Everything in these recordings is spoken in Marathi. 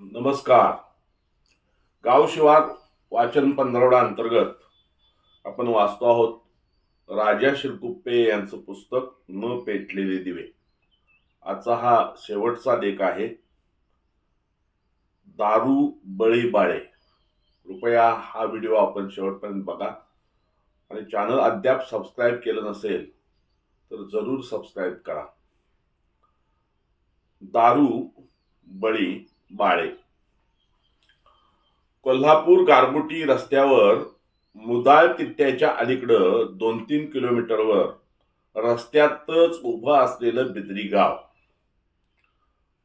नमस्कार. गावशिवार वाचन पंधरवडा अंतर्गत आपण वाचतो आहोत राजा शिरकुप्पे यांचं पुस्तक न पेटलेले दिवे. आजचा हा शेवटचा लेख आहे. दारू बळी बाळे. कृपया हा व्हिडिओ आपण शेवटपर्यंत बघा. आणि चॅनल अद्याप सबस्क्राईब केलं नसेल तर जरूर सबस्क्राईब करा. दारू बळी बाळे. कोल्हापूर गारगुटी रस्त्यावर मुदाळ तिट्ट्याच्या अलीकडं दोन तीन किलोमीटरवर रस्त्यातच उभं असलेलं बिद्री गाव.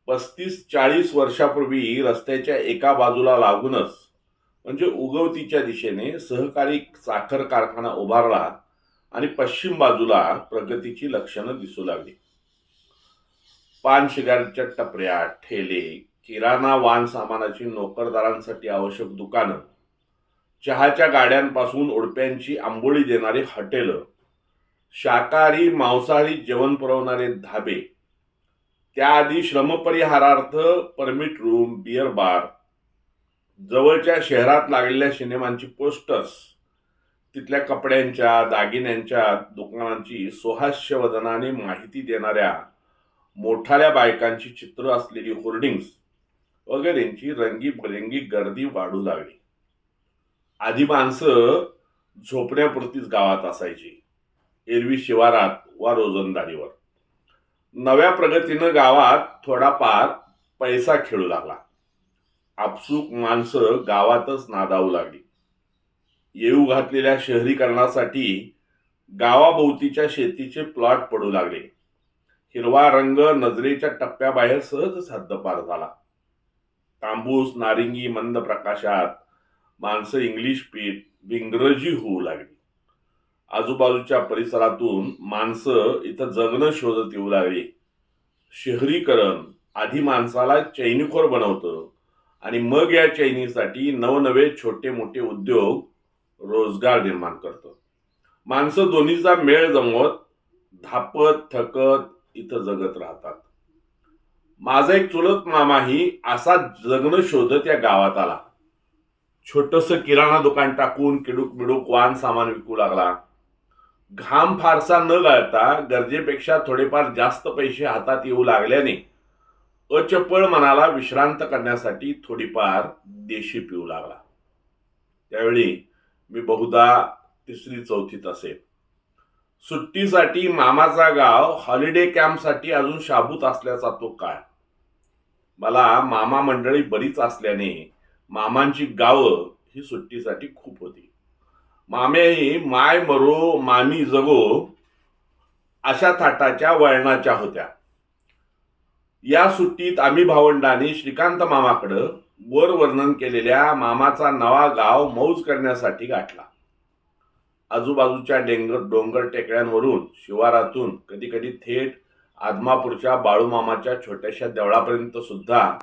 पस्तीस चाळीस वर्षापूर्वी रस्त्याच्या एका बाजूला लागूनच म्हणजे उगवतीच्या दिशेने सहकारी साखर कारखाना उभारला आणि पश्चिम बाजूला प्रगतीची लक्षणं दिसू लागली. पान शिगारच्या टपऱ्या ठेले किराणा वाहन सामानाची नोकरदारांसाठी आवश्यक दुकानं चहाच्या गाड्यांपासून उडप्यांची आंबोळी देणारी हॉटेलं शाकाहारी मांसाहारी जेवण पुरवणारे धाबे. त्याआधी श्रमपरिहारार्थ परमिट रूम बिअर बार जवळच्या शहरात लागलेल्या सिनेमांची पोस्टर्स तिथल्या कपड्यांच्या दागिन्यांच्या दुकानांची सोहास्यवदनाने माहिती देणाऱ्या मोठाल्या बायकांची चित्र असलेली होर्डिंग्स वगैरेंची रंगीबरंगी गर्दी वाढू लागली आधी माणसं झोपण्यापुरतीच गावात असायची एरवी शिवारात वा रोजंदारीवर. नव्या प्रगतीनं गावात थोडाफार पैसा खेळू लागला. आपसूक माणसं गावातच नादावू लागली. येऊ घातलेल्या शहरीकरणासाठी गावाभोवतीच्या शेतीचे प्लॉट पडू लागले. हिरवा रंग नजरेच्या टप्प्याबाहेर सहजच हद्दपार झाला. तांबूस नारिंगी मंद प्रकाशात माणसं इंग्लिश पीठ विंग्रजी होऊ लागली. आजूबाजूच्या परिसरातून माणसं इथं जगणं शोधत येऊ लागली. शहरीकरण आधी माणसाला चैनीखोर बनवतं आणि मग या चैनीसाठी नवनवे छोटे मोठे उद्योग रोजगार निर्माण करतं. माणसं दोन्हीचा मेळ जमवत धापत थकत इथं जगत राहतात. माझा एक चुलत मामाही असा जगणं शोधत या गावात आला. छोटस किराणा दुकान टाकून किडूक मिडूक वाहन सामान विकू लागला. घाम फारसा न गाळता गरजेपेक्षा थोडेफार जास्त पैसे हातात येऊ लागल्याने अचपळ मनाला विश्रांत करण्यासाठी थोडीफार देशी पिऊ लागला. त्यावेळी मी बहुधा तिसरी चौथीत असेल सुट्टीसाठी मामाचा गाव हॉलिडे कॅम्पसाठी अजून शाबूत असल्याचा तो काळ. मला मामा मंडळी बरीच असल्याने मामांची गावं ही सुट्टीसाठी खूप होती. मामेही माय मरो मामी जगो अशा थाटाच्या वळणाच्या होत्या. या सुट्टीत आम्ही भावंडांनी श्रीकांत मामाकडं वर वर्णन केलेल्या मामाचा नवा गाव मौज करण्यासाठी गाठला. आजूबाजूच्या डेंगर डोंगर टेकड्यांवरून शिवारातून कधी कधी थेट आदमापूरच्या बाळूमामाच्या छोट्याशा देवळापर्यंत सुद्धा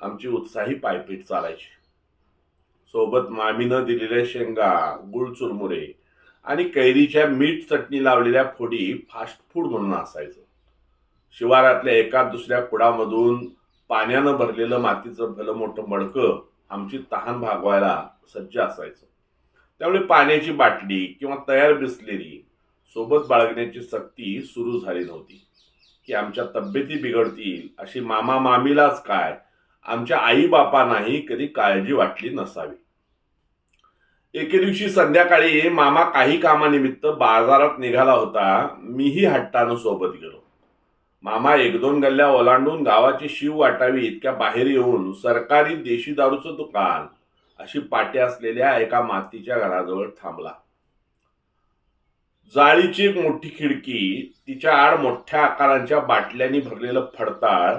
आमची उत्साही पायपीट चालायची. सोबत मामीनं दिलेल्या शेंगा गुळ चुरमुरे आणि कैरीच्या मीठ चटणी लावलेल्या फोडी फास्ट फूड म्हणून असायचं. शिवारातल्या एका दुसऱ्या कुडामधून पाण्यानं भरलेलं मातीचं भलं मोठं मडकं आमची तहान भागवायला सज्ज असायचं. त्यामुळे पाण्याची बाटली किंवा तयार बिसलेली सोबत बाळगण्याची सक्ती सुरू झाली नव्हती. की आमच्या तब्येती बिघडतील अशी मामा मामीलाच काय? आमच्या आई बापांनाही कधी काळजी वाटली नसावी. एके दिवशी संध्याकाळी मामा काही कामानिमित्त बाजारात निघाला होता. मीही हट्टानं सोबत गेलो. मामा एक दोन गल्ल्या ओलांडून गावाची शिव वाटावी इतक्या बाहेर येऊन सरकारी देशी दारूचं दुकान अशी पाटी असलेल्या एका मातीच्या घराजवळ थांबला. जाळीची एक मोठी खिडकी तिच्या आड मोठ्या आकारांच्या बाटल्यांनी भरलेलं फडताळ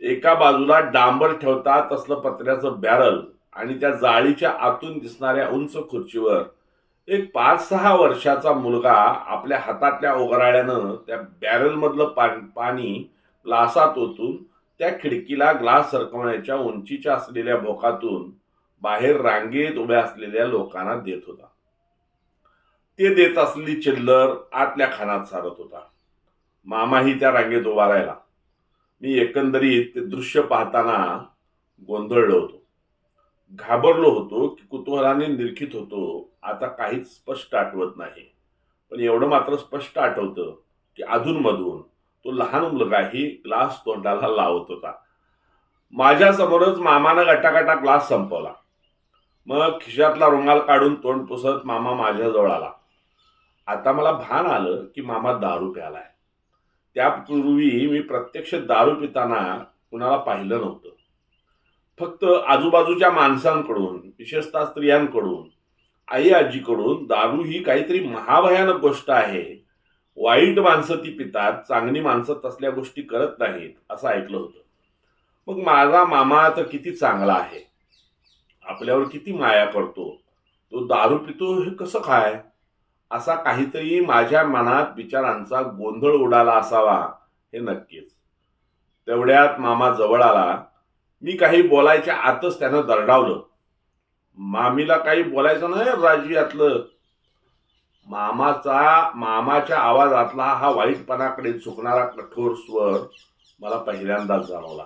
एका बाजूला डांबर ठेवतात तसलं पत्र्याचं बॅरल आणि त्या जाळीच्या आतून दिसणाऱ्या उंच खुर्चीवर एक पाच सहा वर्षाचा मुलगा आपल्या हातातल्या ओगराळ्यानं त्या बॅरलमधलं पाणी पाणी ग्लासात ओतून त्या खिडकीला ग्लास सरकवण्याच्या उंचीच्या असलेल्या भोकातून बाहेर रांगेत उभ्या असलेल्या लोकांना देत होता. ते देत असलेली चिल्लर आतल्या खानात सारत होता. मामाही त्या रांगेत उभा राहिला. मी एकंदरीत ते दृश्य पाहताना गोंधळलो होतो. घाबरलो होतो की कुतूहलाने निरखित होतो आता काहीच स्पष्ट आठवत नाही. पण एवढं मात्र स्पष्ट आठवतं की अधूनमधून तो लहान मुलगाही ग्लास तोंडाला लावत होता. माझ्यासमोरच मामानं गटागटा ग्लास संपवला. मग खिशातला रुमाल काढून तोंड पुसत मामा माझ्याजवळ आला. आता मला भान आलं की मामा दारू प्यालाय. त्यापूर्वी मी प्रत्यक्ष दारू पिताना कुणाला पाहिलं नव्हतं. फक्त आजूबाजूच्या माणसांकडून विशेषतः स्त्रियांकडून आई आजीकडून दारू ही काहीतरी महाभयानक गोष्ट आहे. वाईट माणसं ती पितात चांगली माणसं तसल्या गोष्टी करत नाहीत असं ऐकलं होतं. मग माझा मामा तर किती चांगला आहे. आपल्यावर किती माया करतो. तो दारू पितो हे कसं काय असा काहीतरी माझ्या मनात विचारांचा गोंधळ उडाला असावा हे नक्कीच. तेवढ्यात मामा जवळ आला. मी काही बोलायच्या आतच त्यानं दरडावलं. मामीला काही बोलायचं नाही राजू मामाचा मामाच्या आवाजातला हा वाईटपणाकडे चुकणारा कठोर स्वर मला पहिल्यांदाच जाणवला.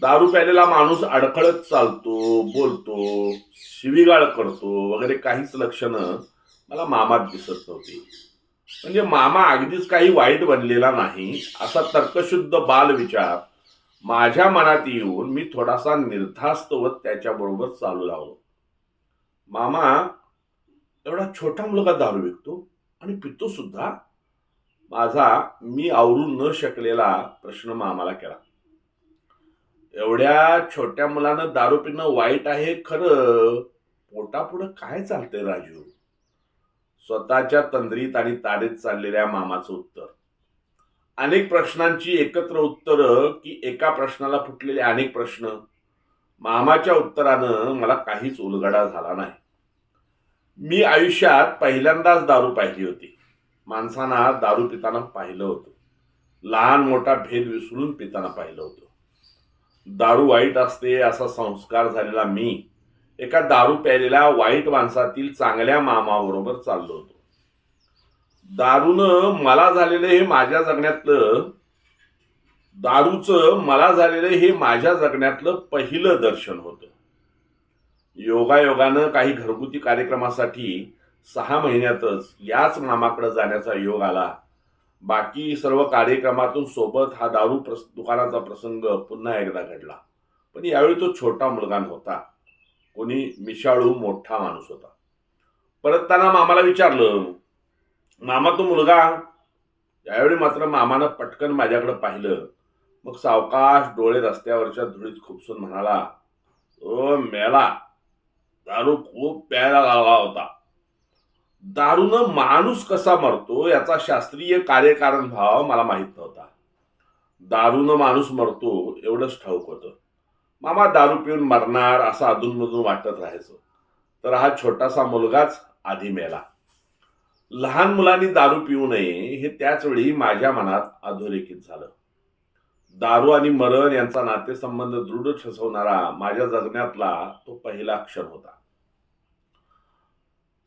दारू प्यालेला माणूस अडखळत चालतो बोलतो शिवीगाळ करतो वगैरे काहीच लक्षणं मला मामात दिसत नव्हती. म्हणजे मामा अगदीच काही वाईट बनलेला नाही असा तर्कशुद्ध बाल विचार माझ्या मनात येऊन मी थोडासा निर्धास्तवत त्याच्याबरोबर चालू लागलो मामा एवढा छोटा मुलगा दारू विकतो आणि पितो सुद्धा. माझा मी आवरू न शकलेला प्रश्न मामाला केला. एवढ्या छोट्या मुलानं दारू पिणं वाईट आहे खरं. पोटापुढं काय चालतंय राजू? स्वतःच्या तंद्रीत आणि तारीत चाललेल्या मामाचं उत्तर. अनेक प्रश्नांची एकत्र उत्तरं की एका प्रश्नाला फुटलेले अनेक प्रश्न. मामाच्या उत्तरानं मला काहीच उलगडा झाला नाही. मी आयुष्यात पहिल्यांदाच दारू पाहिली होती. माणसांना दारू पिताना पाहिलं होतं. लहान मोठा भेद विसरून पिताना पाहिलं होतं. दारू वाईट असते असा संस्कार झालेला मी एका दारू प्यालेल्या वाईट माणसातील चांगल्या मामाबरोबर चाललो होतो. दारूनं मला झालेलं हे माझ्या जगण्यातलं दारूचं मला झालेलं हे माझ्या जगण्यातलं पहिलं दर्शन होतं. योगायोगानं काही घरगुती कार्यक्रमासाठी सहा महिन्यातच याच मामाकडे जाण्याचा योग आला. बाकी सर्व कार्यक्रमातून सोबत हा दारू प्रस दुकानाचा प्रसंग पुन्हा एकदा घडला. पण यावेळी तो छोटा मुलगा होता कोणी मिशाळू मोठा माणूस होता. परतताना मामाला विचारलं मामा तो मुलगा यावेळी मात्र मामानं पटकन माझ्याकडे पाहिलं. मग सावकाश डोळे रस्त्यावरच्या धुळीत खुपसून म्हणाला ओ मेला दारू खूप प्यायला लागला होता. दारूनं माणूस कसा मरतो याचा शास्त्रीय कार्यकारण भाव मला माहीत नव्हता. दारूनं माणूस मरतो एवढंच ठाऊक होतं. मामा दारू पिऊन मरणार असं अधूनमधून वाटत राहायचं. तर हा छोटासा मुलगाच आधी मेला. लहान मुलांनी दारू पिऊ नये हे त्याच वेळी माझ्या मनात अधोरेखित झालं. दारू आणि मरण यांचा नातेसंबंध दृढ ठसवणारा माझ्या जगण्यातला तो पहिला क्षण होता.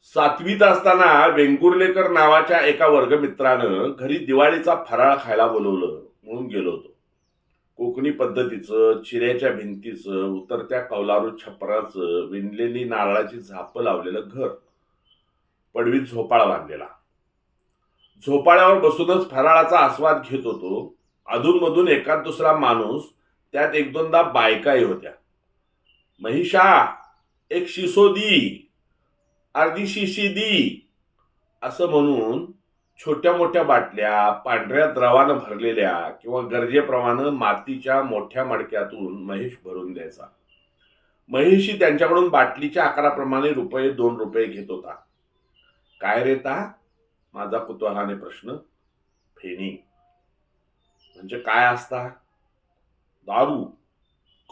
सातवीत असताना वेंगुर्लेकर नावाच्या एका वर्गमित्रानं घरी दिवाळीचा फराळ खायला बोलवलं म्हणून गेलो होतो. कोकणी पद्धतीचं चिऱ्याच्या भिंतीचं उतरत्या कौलारू छपराचं विणलेली नारळाची झापं लावलेलं घर. पडवीत झोपाळा बांधलेला. झोपाळ्यावर बसूनच फराळाचा आस्वाद घेत होतो. अधूनमधून एकाच दुसरा माणूस त्यात एक दोनदा बायकाही होत्या. महिषा एक शिसो दी अर्धी शिशी दी असं म्हणून छोट्या मोठ्या बाटल्या पांढऱ्या द्रवानं भरलेल्या किंवा गरजेप्रमाणे मातीच्या मोठ्या मडक्यातून महेश भरून द्यायचा. महेशही त्यांच्याकडून बाटलीच्या आकाराप्रमाणे रुपये दोन रुपये घेत होता. काय रेता माझा कुतूहलाने प्रश्न. फेणी. म्हणजे काय असता दारू.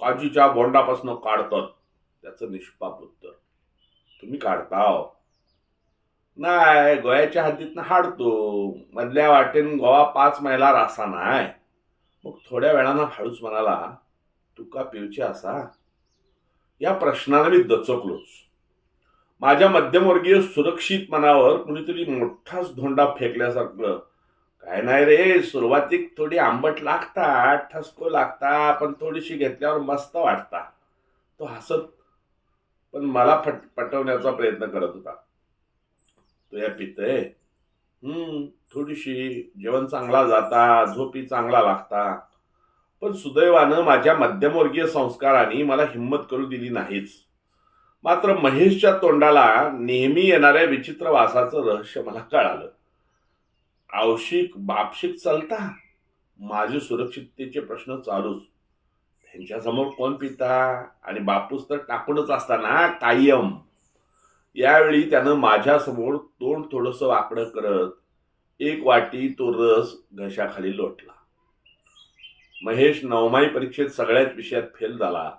काजीच्या बोंडापासून काढतात. त्याचं निष्पाप उत्तर. तुम्ही काढताव. नाही गोव्याच्या हद्दीतनं हाडतो. मधल्या वाटेन गोवा पाच मैला रासा नाय मग थोड्या वेळानं हाडूच म्हणाला तुका पिवचे असा? या प्रश्नाला मी दचकलोच. माझ्या मध्यमवर्गीय सुरक्षित मनावर कुणीतरी मोठाच धोंडा फेकल्यासारखं. काय नाही रे सुरुवातीक थोडी आंबट लागता ठसको लागता पण थोडीशी घेतल्यावर मस्त वाटता तो हसत पण मला फट पटवण्याचा प्रयत्न करत होता. तो या पितय. हम्म थोडीशी जेवण चांगला जाता झोपी चांगला लागता. पण सुदैवानं माझ्या मध्यमवर्गीय संस्काराने मला हिंमत करू दिली नाहीच. मात्र महेशच्या तोंडाला नेहमी येणाऱ्या विचित्र वासाचं रहस्य मला कळालं. आवशिक बापशिक चालता? माझे सुरक्षिततेचे प्रश्न चालूच. त्यांच्यासमोर कोण पिता? आणि बापूस तर टाकूनच असताना कायम. यावेळी त्यानं माझ्यासमोर तोंड थोडस वाकडं करत एक वाटी तो रस घशाखाली लोटला. महेश नवमाई परीक्षेत सगळ्याच विषयात फेल झाला.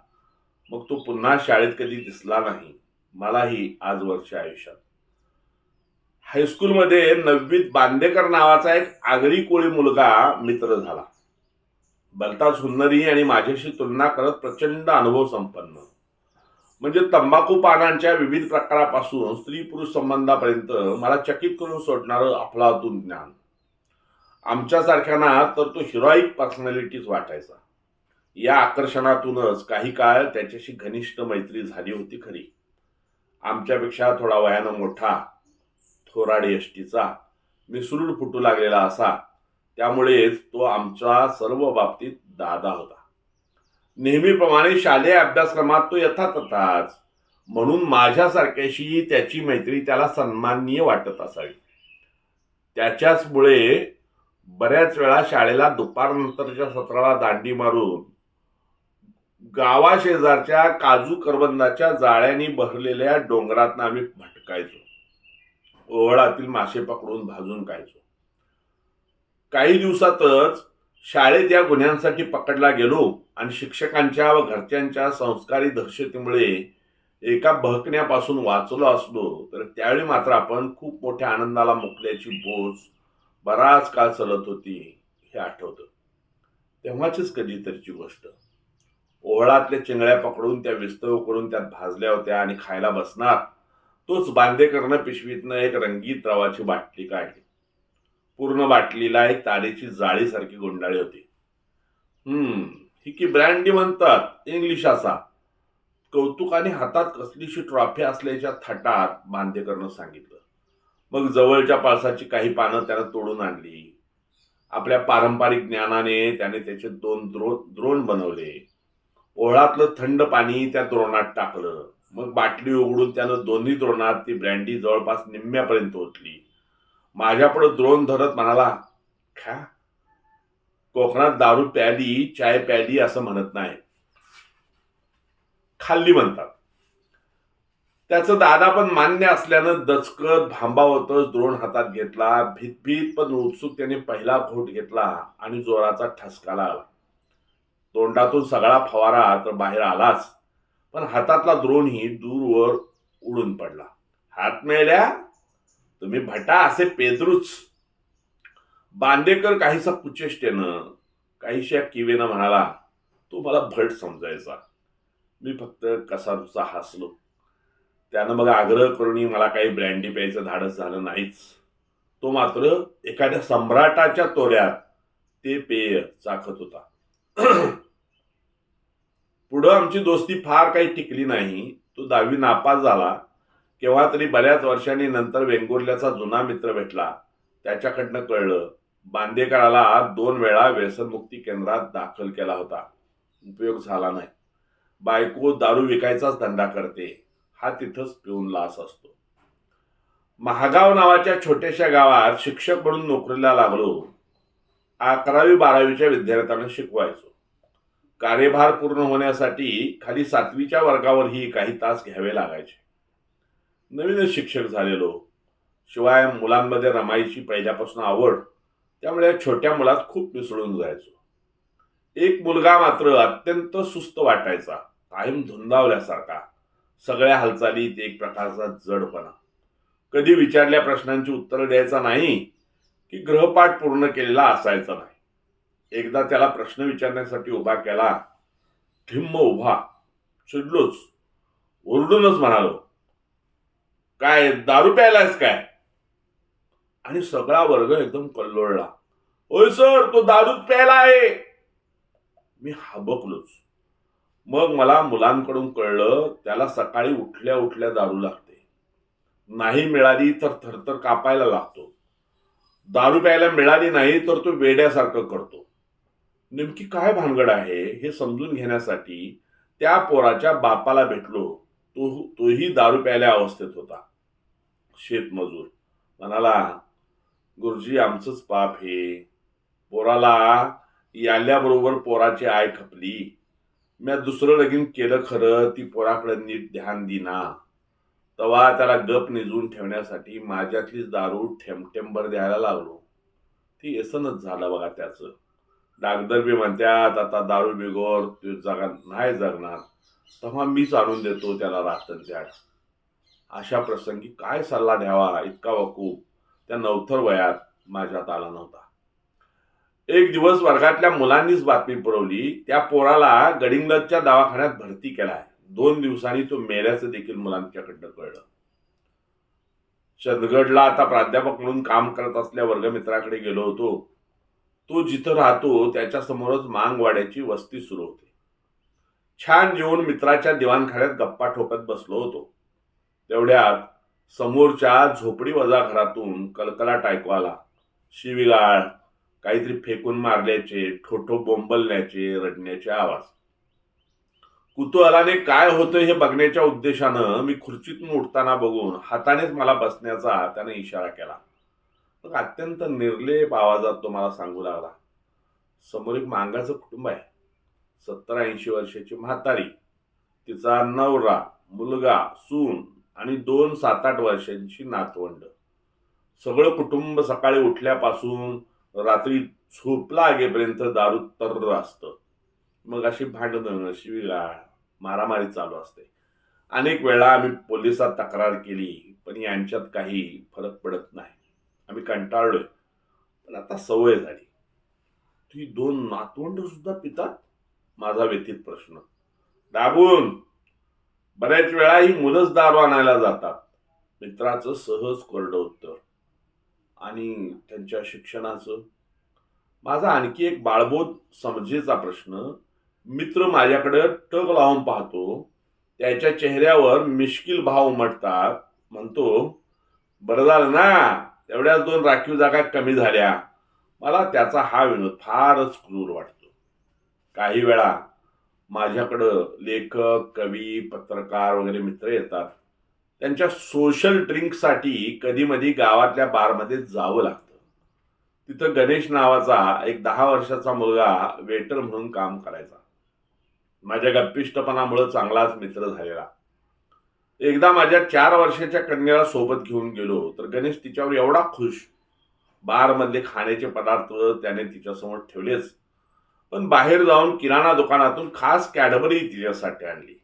मग तो पुन्हा शाळेत कधी दिसला नाही. मलाही आजवरच्या आयुष्यात. हायस्कूलमध्ये नववीत बांदेकर नावाचा एक आगरी कोळी मुलगा मित्र झाला. बलताज हुन्नरी आणि माझ्याशी तुलना करत प्रचंड अनुभव संपन्न. म्हणजे तंबाखू पानांच्या विविध प्रकारापासून स्त्री पुरुष संबंधापर्यंत मला चकित करून सोडणारं अफलातून ज्ञान. आमच्यासारख्यांना तर तो हिरोईक पर्सनॅलिटीच वाटायचा. या आकर्षणातूनच काही काळ त्याच्याशी घनिष्ठ मैत्री झाली होती खरी. आमच्यापेक्षा थोडा वयानं मोठा थोराडे यष्टीचा मिसरूड फुटू लागलेला असा. त्यामुळेच तो आमच्या सर्व बाबतीत दादा होता. नेहमीप्रमाणे शालेय अभ्यासक्रमात तो यथातथाच म्हणून माझ्यासारख्याशी त्याची मैत्री त्याला सन्माननीय वाटत असावी. त्याच्याचमुळे बऱ्याच वेळा शाळेला दुपारनंतरच्या सत्राला दांडी मारून गावाशेजारच्या काजू करबंदाच्या जाळ्यानी भरलेल्या डोंगरातनं आम्ही भटकायचो. ओहळातील मासे पकडून भाजून खायचो. काही दिवसातच शाळेत या गुन्ह्यांसाठी पकडला गेलो आणि शिक्षकांच्या व घरच्यांच्या संस्कारी दहशतीमुळे एका बहकण्यापासून वाचलो असलो तर त्यावेळी मात्र आपण खूप मोठ्या आनंदाला मुकल्याची बोज बराच काळ चालत होती हे आठवतं. तेव्हाचीच कधीतरीची गोष्ट. ओहळातल्या चिंगळ्या पकडून त्या विस्तव करून त्यात भाजल्या होत्या आणि खायला बसणार तोच बांदेकरनं पिशवीतनं एक रंगीत रवाची बाटली काढली. पूर्ण बाटलीला एक तारेची जाळीसारखी गुंडाळी होती. हम्म ही की ब्रँडी म्हणतात इंग्लिश असा. कौतुकाने हातात कसलीशी ट्रॉफी असल्याच्या थाटात बांधेकरनं सांगितलं. मग जवळच्या पाळसाची काही पानं त्यानं तोडून आणली. आपल्या पारंपरिक ज्ञानाने त्याने त्याचे दोन द्रो द्रोण बनवले. ओहळातलं थंड पाणी त्या द्रोणात टाकलं. मग बाटली उघडून त्यानं दोन्ही द्रोणात ती ब्रँडी जवळपास निम्म्यापर्यंत ओतली. माझ्यापुढे द्रोण धरत म्हणाला खा. कोकणात दारू प्याली चाय प्याली असं म्हणत नाही. खाल्ली म्हणतात. त्याचं दादा पण मान्य असल्यानं दचकत भांबावतच द्रोण हातात घेतला. भीतभीत पण उत्सुक त्याने पहिला घोट घेतला आणि जोराचा ठसकाला आला तोंडातून सगळा फवारा तर बाहेर आलाच पण हातातला द्रोणही दूरवर उडून पडला. हात मेल्या तुम्ही भटा असे पेदरूच. बांदेकर काहीसा कुचेष्टेनं काहीशा किवेनं म्हणाला तो मला भट समजायचा. मी फक्त कसानुसा हसलो. त्यानं मग आग्रह करूनही मला काही ब्रँडी प्यायचं धाडस झालं नाहीच. तो मात्र एखाद्या सम्राटाच्या तोऱ्यात ते पेय चाखत होता. पुढं आमची दोस्ती फार काही टिकली नाही. तो दहावी नापास झाला. केव्हा तरी बऱ्याच वर्षांनी नंतर वेंगुर्ल्याचा जुना मित्र भेटला. त्याच्याकडनं कळलं बांदेकराला दोन वेळा व्यसनमुक्ती केंद्रात दाखल केला होता. उपयोग झाला नाही. बायको दारू विकायचाच धंदा करते. हा तिथंच पिऊन लास असतो. महागाव नावाच्या छोट्याशा गावात शिक्षक म्हणून नोकरीला लागलो. अकरावी बारावीच्या विद्यार्थ्यांना शिकवायचो. कार्यभार पूर्ण होण्यासाठी खाली सातवीच्या वर्गावरही काही तास घ्यावे लागायचे. नवीनच शिक्षक झालेलो. शिवाय मुलांमध्ये रमाईची पहिल्यापासून आवड त्यामुळे छोट्या मुलात खूप मिसळून जायचो. एक मुलगा मात्र अत्यंत सुस्त वाटायचा कायम धुंदावल्यासारखा. सगळ्या हालचालीत एक प्रकारचा जडपणा. कधी विचारल्या प्रश्नांची उत्तरं द्यायचा नाही की ग्रहपाठ पूर्ण केलेला असायचा नाही. एकदा त्याला प्रश्न विचारण्यासाठी उभा केला ठिम्म उभा. चिडलोच ओरडूनच म्हणालो काय दारू प्यायलायस काय? आणि सगळा वर्ग एकदम कल्लोळला. होय सर तो दारूच प्यायला आहे. मी हाबकलोच. मग मला मुलांकडून कळलं त्याला सकाळी उठल्या उठल्या दारू लागते. नाही मिळाली तर थरथर कापायला लागतो. दारू प्यायला मिळाली नाही तर तो वेड्यासारखं करतो. नेमकी काय भानगड आहे हे समजून घेण्यासाठी त्या पोराच्या बापाला भेटलो. तो तोही दारू प्यायल्या अवस्थेत होता. शेतमजूर म्हणाला गुरुजी आमचंच पाप हे. पोराला याल्याबरोबर पोराची आय खपली. म्या दुसरं लगीन केलं खरं ती पोराकडे नीट ध्यान दिना. तेव्हा त्याला गप निजून ठेवण्यासाठी माझ्यातलीच दारू ठेमठेंबर द्यायला लागलो ती व्यसनच झालं बघा त्याचं. डागदर बी म्हणतात आता दारू बिगोर ते जगा नाही जगणार. तेव्हा मीच आणून देतो त्याला रातन त्याड अशा प्रसंगी काय सल्ला द्यावा? इतका वकूफ त्या नवथर वयात माझ्यात आला नव्हता. एक दिवस वर्गातल्या मुलांनीच बातमी पुरवली त्या पोराला गडिंगलजच्या दवाखान्यात भरती केलाय. दोन दिवसांनी तो मेल्याचं देखील मुलांच्याकडनं कळलं. चंदगडला आता प्राध्यापक म्हणून काम करत असल्या वर्गमित्राकडे गेलो होतो. तो जिथं राहतो त्याच्या समोरच मांगवाड्याची वस्ती सुरू होती. छान जेवून मित्राच्या दिवाणखाड्यात गप्पा ठोकत बसलो होतो. तेवढ्यात समोरच्या झोपडी वजा घरातून कलकलाट ऐकू आला. शिविगाळ काहीतरी फेकून मारल्याचे ठोठो बोंबलण्याचे रडण्याचे आवाज. कुतूहलाने काय होतं हे बघण्याच्या उद्देशानं मी खुर्चीतून उठताना बघून हातानेच मला बसण्याचा त्याने इशारा केला. मग अत्यंत निर्लेप आवाजात तो मला सांगू लागला. समोर एक मांगाचं कुटुंब आहे. सत्तर ऐंशी वर्षाची म्हातारी. तिचा नवरा मुलगा सून आणि दोन सात आठ वर्षांची नातवंड. सगळं कुटुंब सकाळी उठल्यापासून रात्री झोपला आगेपर्यंत दारू तर असतं. मग अशी भांडणं शिविगाळ मारामारी चालू असते. अनेक वेळा आम्ही पोलिसात तक्रार केली पण यांच्यात काही फरक पडत नाही. आम्ही कंटाळलोय. पण आता सवय झाली. ती दोन नातवंड सुद्धा पितात? माझा व्यतीत प्रश्न. दाबून बऱ्याच वेळा ही मुलंच दारू आणायला जातात. मित्राचं सहज कोरडं उत्तर. आणि त्यांच्या शिक्षणाचं. माझा आणखी एक बाळबोध समजेचा प्रश्न. मित्र माझ्याकडे टक लावून पाहतो. त्याच्या चेहऱ्यावर मिश्किल भाव उमटतात. म्हणतो बरं झालं ना तेवढ्याच दोन राखीव जागा कमी झाल्या. मला त्याचा हा विनोद फारच क्रूर वाटतो. काही वेळा माझ्याकडं लेखक कवी पत्रकार वगैरे मित्र येतात. त्यांच्या सोशल ड्रिंकसाठी कधीमधी गावातल्या बारमध्ये जावं लागतं. तिथं गणेश नावाचा एक दहा वर्षाचा मुलगा वेटर म्हणून काम करायचा. माझ्या गप्पिष्टपणामुळं चांगलाच मित्र झालेला. एकदा माझ्या चार वर्षाच्या कन्याला सोबत घेऊन गेलो तर गणेश तिच्यावर एवढा खुश. बारमधले खाण्याचे पदार्थ त्याने तिच्यासमोर ठेवलेच. पण बाहेर जाऊन किराणा दुकानातून खास कॅडबरी तिच्यासाठी आणली.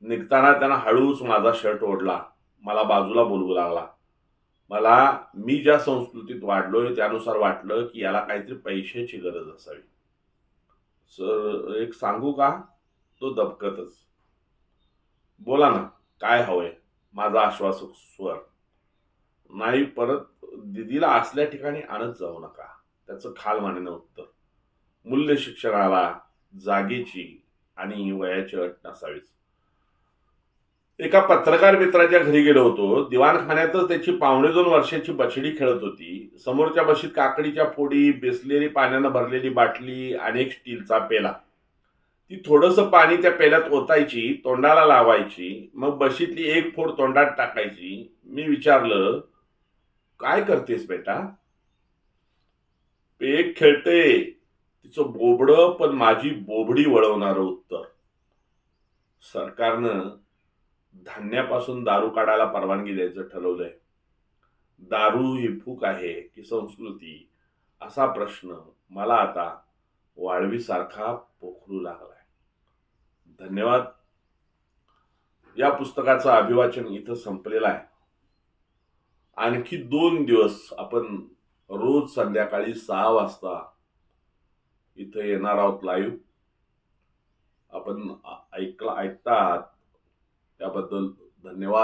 निघताना त्यानं हळूच माझा शर्ट ओढला. मला बाजूला बोलवू लागला. मला मी ज्या संस्कृतीत वाढलोय त्यानुसार वाटलं की याला काहीतरी पैशाची गरज असावी. सर एक सांगू का? तो दबकतच. बोला ना काय हवंय? माझा आश्वासक स्वर. नाही परत दिदीला असल्या ठिकाणी आणत जाऊ नका. त्याचं खालमानेनं उत्तर. मूल्य शिक्षणाला जागेची आणि वयाची अट नसावीच. एका पत्रकार मित्राच्या घरी गेलो होतो. दिवाणखान्यातच त्याची पावणे दोन वर्षाची बछडी खेळत होती. समोरच्या बशीत काकडीच्या फोडी बेसलेली पाण्यानं भरलेली बाटली आणि एक स्टीलचा पेला. ती थोडंसं पाणी त्या पेल्यात ओतायची तोंडाला लावायची मग बशीतली एक फोड तोंडात टाकायची. मी विचारलं काय करतेस बेटा? पेक खेळते. तिचं बोबडं पण माझी बोबडी वळवणारं उत्तर. सरकारनं धान्यापासून दारू काढायला परवानगी द्यायचं ठरवलंय. दारू ही फूक आहे की संस्कृती? असा प्रश्न मला आता वाळवीसारखा पोखरू लागलाय. धन्यवाद. या पुस्तकाचं अभिवाचन इथं संपलेलं आहे. आणखी दोन दिवस आपण रोज संध्याकाळी सहा वाजता इथं येणार आहोत लाईव्ह आपण ऐकला आहात त्याबद्दल धन्यवाद.